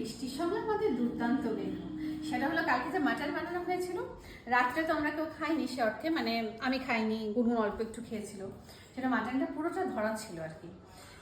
বৃষ্টির সময় আমাদের দুর্দান্ত মেনু সেটা হলো কালকে যে মাটন বানানো হয়েছিল রাত্রে তো আমরা কেউ খাইনি সে অর্থে মানে আমি খাইনি গুনগুন অল্প একটু খেয়েছিল। সেটা মাটনটা পুরোটা ধরা ছিল আর কি।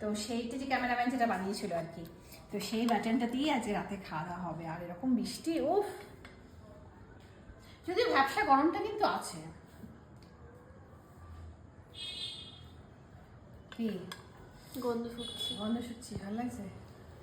তো সেইটা যে ক্যামেরাম্যান যেটা বানিয়েছিল আর কি। তো সেই মাটনটা দিয়ে আজ রাতে খাওয়া দাওয়া হবে। আর এরকম বৃষ্টি উফ! যদিও ব্যবসা গরমটা কিন্তু আছে। কি? গন্ধ ফুটছে। গন্ধ শুচ্ছি ভালো লাগছে?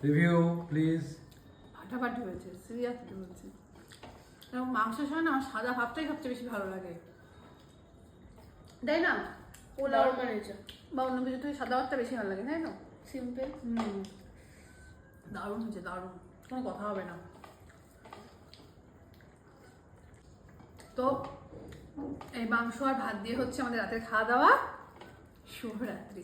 রিভিউ প্লিজ ফাটাফাটি হয়েছে সিরিয়াসলি বলছি এবং মাংসের সময় না আমার সাদা ভাতটাই সবচেয়ে বেশি ভালো লাগে। তাই না? পোলাও বানিয়েছে বা অন্য কিছু থেকে সাদা ভাতটা বেশি ভালো লাগে তাই না সিম্পল হুম। দারুণ হয়েছে দারুণ। কোনো কথা হবে না। তো এই মাংস আর ভাত দিয়ে হচ্ছে আমাদের রাতের খাওয়া দাওয়া। শুভরাত্রি।